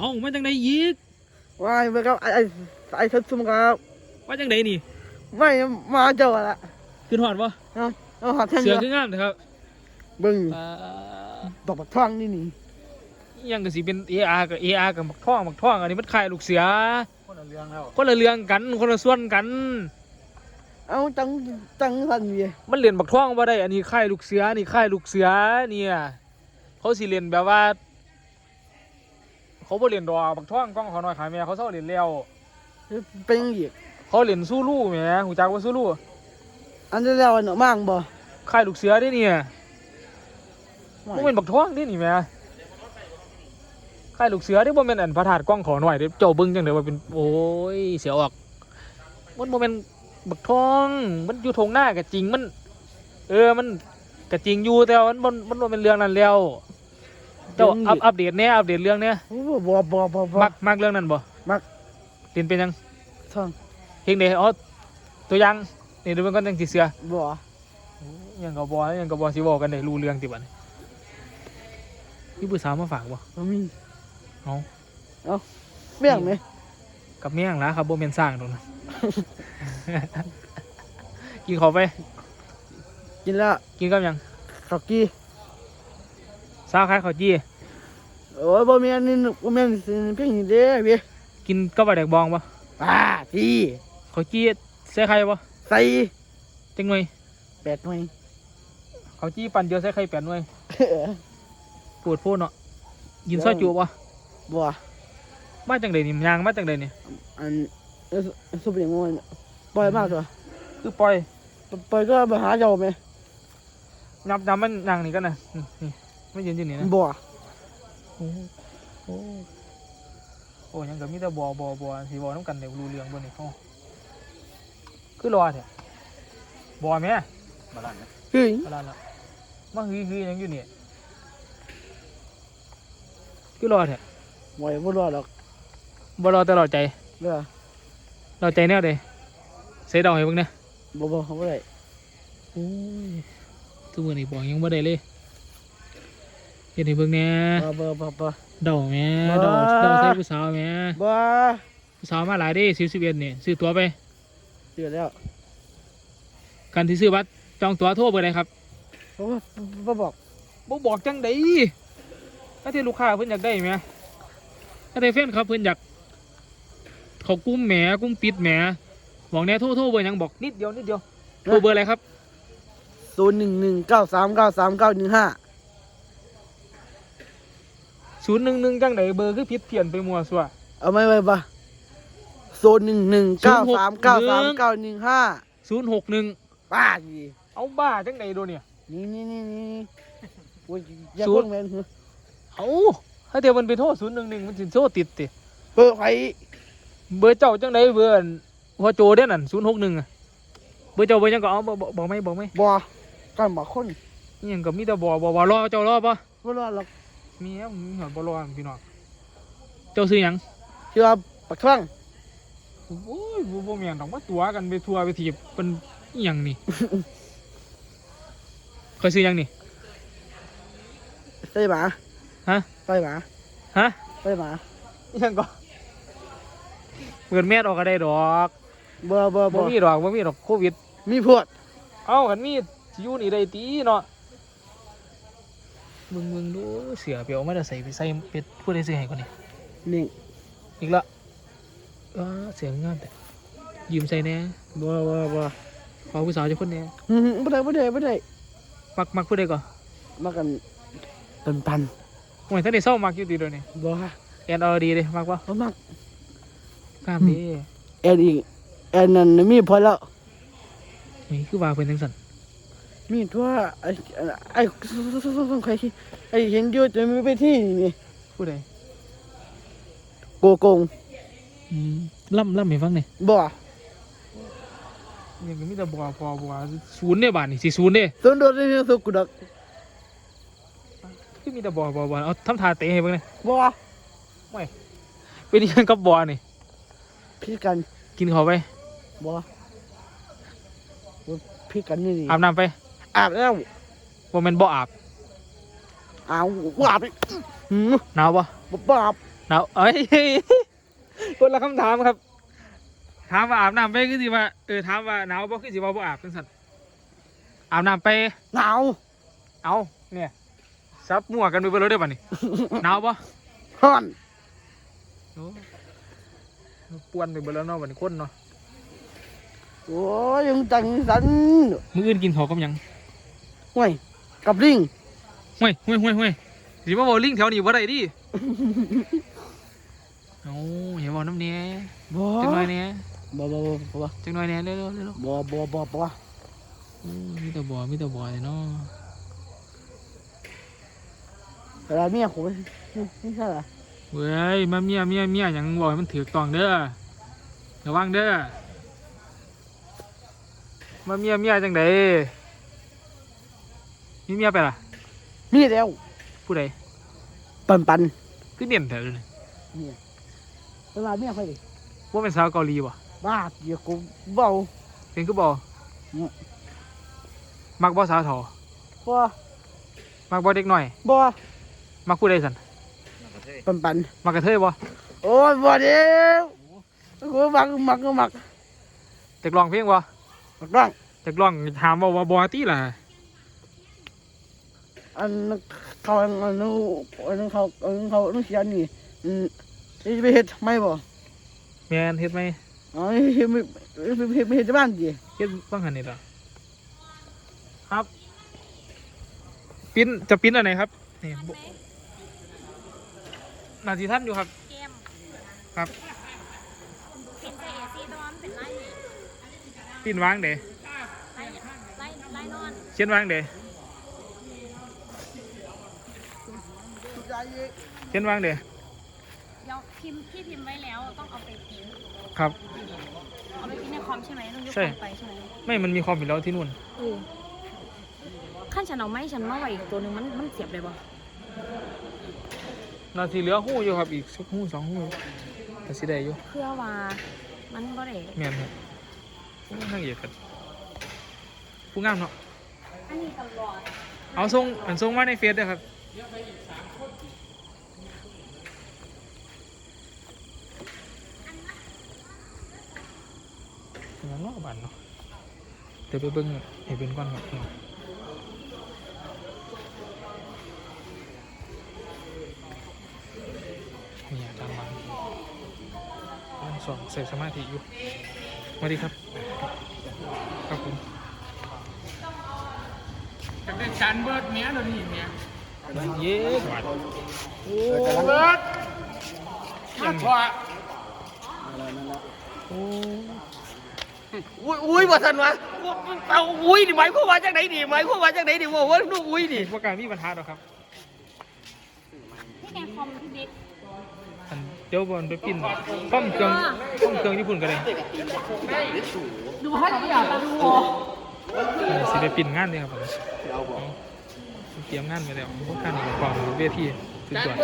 เอ้ามาจังไดอีกว่าไปครับไอ้ไอ้ไอ้ทัศน์ซุ่มครับว่าจังไดนี่ไม่มาเจ้าละขึ้นหอดบ่เอาเอาหอดแท่งเสือเดีคืยวองามนะครับเบิ่งอ่าดอกบักท่องนี่นี่อิหยังก็สิเป็น AR กับ AR กับบักท่องบักท่องอันนี้มันคล้ายลูกเสือ คนละเรื่องแล้วคนละเรื่องกันคนละส่วนกัน เอาจังจังสันเวียมันเรียนบักท่องบ่ได้ อันนี้ค่ายลูกเสือ นี่ค่ายลูกเสือเนี่ยเขาสิเรียนแบบว่า เขาบ่เรียนดอกบักท่องกล้องเขาน้อยขายแม่เขาเศร้าเรียนแล้วเป็นยังอีกเขาเรียนสู้ลู่แหมหูจักว่าสู้ลู่อันนี้แล้วอันเนาะมั่งบ่ค่ายลูกเสือเด้เนี่ยบ่เป็นบักท่องเด้นี่แหมค่ายลูกเสือเด้บ่แม่นอันพระธาตุกล้องเขาน้อยเด้เจ้าเบิ่งจังได๋ว่าเป็นโอ้ยเสียออกมันบ่แม่นบักท่องมันอยู่ทงหน้าก็จริงมัน เออมันก็จริงอยู่แต่ว่ามันบ่มันบ่เป็นเรื่องนั้นแล้ว เจ้าอัปอัปเดตแหน่อัปเดตเรื่องเนี้ยโอ้บ่บ่บ่บ่มักมักเรื่องนั้นบ่มักเรียนเป็นยังท่องเฮงเดอ๋อตัวอยังนี่ดูเป็นคนจังสิเสือบ่ยังกับบอยังกับบอสิบอกกันได้รู้เรื่องติบัดนี้พี่ผู้สาวมาฝากบ่บ่มีเอาเอาเบี้ยงไหมกับเมี่ยงละครับบ่แม่นสร้างตรงนั้นกินข้าวไป กินแล้วกินกับหยังข้าวกี้ สาวขายข้าวจี้โอ้ยบ่แม่นนี่บ่แม่นสิเพียงนี่เด้เว้ยกินกับปลาแดกบองบ่อ่าพี่ข้าวจี้ใส่ไข่บ่ใส่จังหน่วยแปดหน่วยข้าวจี้ปั่นเดียวใส่ไข่แปดหน่วยปวดโพดเนาะกินซอยจุบ่บ่มาจังไดนี่ยางมาจังไดนี่อันเอ้ยสุบยังงอนปล่อยมากตัวคือปล่อยปล่อยก็ไปหาเจ้าไหมนับนับมันยางนี่กันนะนี่นี่ ไม่ยืนอยู่นี่นะบ่โอ้โอ้โอ้ยังก็มีแต่บอบอบอสิบอน้ำกันเดี๋ยวรู้เรื่องบนนี่เขาคือรอเถอะบอแม่บาลานซ์นะเฮ้ยอะไรล่ะมาฮือฮือยังอยู่นี่คือรอเถอะไหวบ่รอดหรอกบอรอแต่รอใจเด้อรอใจแน่เลยเสียดอกให้เบิ่งเนี่ยบ่บ่บ่ได้โอ้ยทุกวันนี้บอกยังบ่ได้เลย เห็นให้เบิ่งแหน่บ่บ่บ่บ่ เดาแหม่บ่เดาเดาใส่ผู้สาวแหม่บ่ผู้สาวมาหลายเด้สิบสิบเอ็ดเนี่ยซื้อตั๋วไปเตือนแล้วกันที่ซื้อบัตรจองตั๋วโทรเบอร์ใดครับบ่บ่บอกบ่บอกจังไดถ้าที่ลูกค้าเพิ่นอยากได้แหมถ้าที่แฟนครับเพิ่นอยากเขากุ้มแหมกุ้มปิดแหมบอกแน่โทรโทรเบอร์หยังบอกนิดเดียวนิดเดียวโทรเบอร์อะไรครับ ศูนย์หนึ่งหนึ่งเก้าสามเก้าสามเก้าหนึ่งห้า ศูนย์หนึ่งหนึ่งจังไดเบอร์คือผิดเพี้ยนไปมัวซัว เอาไหม่ไว้ปะศูนย์หนึ่งหนึ่งเก้าสามเก้าสามเก้าหนึ่งห้าศูนย์หกหนึ่งป้าดีเอาบ้าจังไดโดเนี่ยนี่นี่นี่นี่โอ้ยอย่าศูเพิ่นย์งแม่นเหรอเอาถ้าเดี๋ยวมันไปโทษศูนย์หนึ่งหนึ่งมันสิโทษติดติเปิดไฟเบอร์เจ้าจังไดเบอร์อันหัวโจเด้นั่นศูนย์หกหนึ่งเบอร์เจ้าเบอร์หยังก็เอาบอกบอกบอกไหมบอกไหมบ่กันบอกคนนี่ยังก็มีแต่บอกบอกว่ารอเจ้ารอปะบ่รอดหรอก มีครับมีหอดบอลอนพี่น้องเจ้าซื้อหยังเชื่อปักท่องโอ้ยบ่บ่แม่นดอกมาตัวกันไปทัวร์ไปถีบเป็นอหยังนี่ เคยซื้อหยังนี่ใส่หมาฮะใส่หมาฮะใส่หมาอหยังก็เปิดแมสออกก็ได้ดอกบ่บ่บ่บ่มีดอกบ่มีดอกโควิด มีพวด เอ้ากันมีสิอยู่นี่ได้ตีเนาะ มึงมึงดูเสือเปียวไม่ได้ใส่ไปใส่เป็ดพูดได้ซื้อให้ก่อนนี่นี่อีกละเออเสียงงามแต่ยืมใส่แหน่บ่บ่บ่ขอผู้สาวจะคนแหน่อืมบ่ได้บ่ได้บ่ได้มักมักพูดได้ก่อนมากันตันตันโอ้ยถ้าได้เศร้ามักอยู่ดีเลยนี่บ่แอนเออดีเลยมักวะบ่มักกล้ามดีแอนอีกแอนนั่นมีพอแล้วนี่คือว่าเป็นจังสัน มีทั่วไอ้ไอ้ใครที่ไอ้เห็นอยู่จะมีไปที่นี่พูดได้โกโกงอืมล่ำล่ำให้ฟังหน่อยบ่ยังก็มีแต่บัวพอบัวศูนย์เนี่ยบาทนี่สี่ศูนย์เนี่ยต้นโดดในสุกุดักคือมีแต่บัวบัวบัวเอาทำท่าเตะให้เบิ่งเลยบ่เป็นยังกับบัวนี่พี่กันกินเขาวไปบ่พี่กันนี่อาบน้ำไป อาบแล้วว่ามันบ่อาบอ้าวอาบหืมหนาวปะบ่บ่อาบหนาวเอ้ยคนละคำถามครับ ถามว่าอาบน้ำไปคือสิว่าเออถามว่าหนาวบ่คือสิว่าบ่อาบจังซั่นอาบน้ำไปหนาวเอาเนี่ยซับมั่วกันไปเบิดแล้วเด้อบัดนี้หนาวบ่ฮ้อนโอ้ปวนไปเบิดแล้วเนาะบัดนี้คนเนาะโอ้ยยังจังสันมื้ออื่นกินข้าวกับหยัง ห่วยกับลิงห่วยห่วยห่วยห่วยสิมาบ่ลิงแถวนี้บ่ได้ดิเอาอย่าบอกน้ำเนี้ยบ่จังหน่อยเนี้ยบ่บ่บ่บ่จังหน่อยเนี้ยเร็วๆเร็วบ่บ่บ่บ่ๆอู้มีแต่บ่อมีแต่บ่อเลยเนาะเวลาเมียผมนี่ใช่เหรอเว้ยมาเมียเมียเมียหยังบอกให้มันถือต้องเด้อระวังเด้อมาเมียเมียจังได มีเมียไปล่ะมีแล้วผู้ใดปันปันคือเด่นแถวเลยเวลาเมียค่อยดิว่าเป็นสาวเกาหลีบ่บ้าเดี๋ยวกูเบาเป็นคือบ่อืมมักบ่สาวทอบ่มักบ่เด็กน้อยบ่มักผู้ใดสันปันปันมักกระเทยบ่โอ้ยบ่เดียวกูมักมักมักจักร้องเพลงบ่มักร้องจักร้องถามว่าว่าบ่ติล่ะ อันเขาอันนู้อันเขาอันเขาต้องเสียนี่อืมจะไปเฮ็ดไม่บ่แมนเฮ็ดไหมอ๋อเฮ็ดไม่เฮ็ดไม่เฮ็ดที่บ้านดิเฮ็ดบ้างหันนี่ล่ะครับ ปิ้นจะปิ้นอันไหนครับนี่บ่นาทีท่านอยู่ครับ เกมครับ เป็นใจเอซีตอนเป็นไล่ปิ้นวางเด้ไล่ไล่ไล่นอน เขียนวางเด้ เขียนวางเด้เดี๋ยวพิมพ์ที่พิมพ์ไว้แล้วต้องเอาไปพิมพ์ครับ เอาไปพิมพ์ในคอมใช่ไหมต้องยกใช่คอมไปใช่ไหมไม่มันมีความผิดแล้วที่นู่นเออขั้นฉันเอาไม่ฉันมาไว้อีกตัวหนึ่งมันมันเสียบเลยบ่นาทีเหลือหู้อยู่ครับอีกสักหู้สองหู้แต่สิได้อยู่เพื่อว่ามันบ่ได้แม่นครับโอ้นั่งเหยียดกันผู้งามเนาะอันนี้ตลอดเอาส่งอันส่งมาในเฟซด้วยครับ ยังนอกบ้านเนาะเดี๋ยวไปเบิ่งให้เป็นก่อนครับนี่อยากตามมาวันสองเสร็จสมาธิอยู่สวัสดีครับ ครับผมจะได้จานเบิร์ดเนี้ยเดี๋ยวนี้เนี้ยเย้สวัสดีโอ้เบิร์ดยังพอโอ้ อุ้ยอุ้ยบ่ทันวะเอาอุ้ยนี่หมายความว่าจังได๋นี่หมายความว่าจังได๋นี่ว่าว่าลูกอุ้ยนี่พวกการมีปัญหาหรอกครับที่ไงคอมพี่บิ๊กอันเดี๋ยวบอลไปปิ้นป้อมเครื่องป้อมเครื่องญี่ปุ่นกันเลยดูให้เราอยากดูเออสิไปปิ้นงานเลยครับผมเอาเตรียมงานไปแล้วพวกการนี่ความเวทีสุดยอด